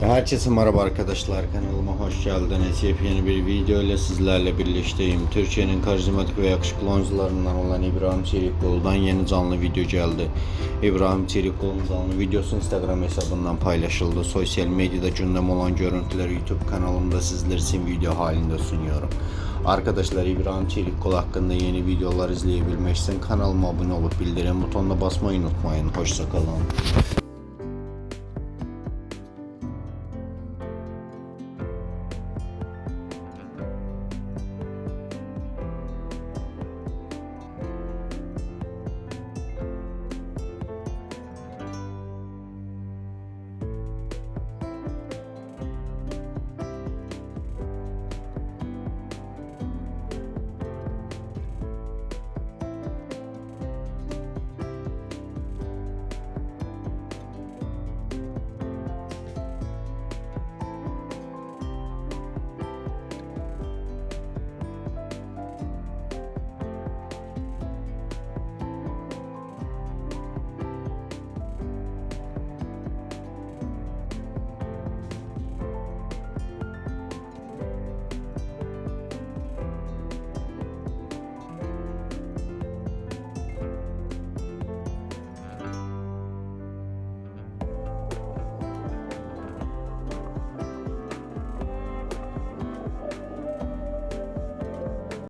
Herkese merhaba arkadaşlar kanalıma hoş geldiniz. Yepyeni bir video ile sizlerle birlikteyim. Türkiye'nin karizmatik ve yakışıklı oyuncularından olan İbrahim Çelikkol'dan yeni canlı video geldi. İbrahim Çelikkol'un canlı videosu Instagram hesabından paylaşıldı. Sosyal medyada gündem olan görüntüleri YouTube kanalımda sizler için video halinde sunuyorum. Arkadaşlar İbrahim Çelikkol hakkında yeni videolar izleyebilmek için kanalıma abone olup bildirim butonuna basmayı unutmayın. Hoşçakalın.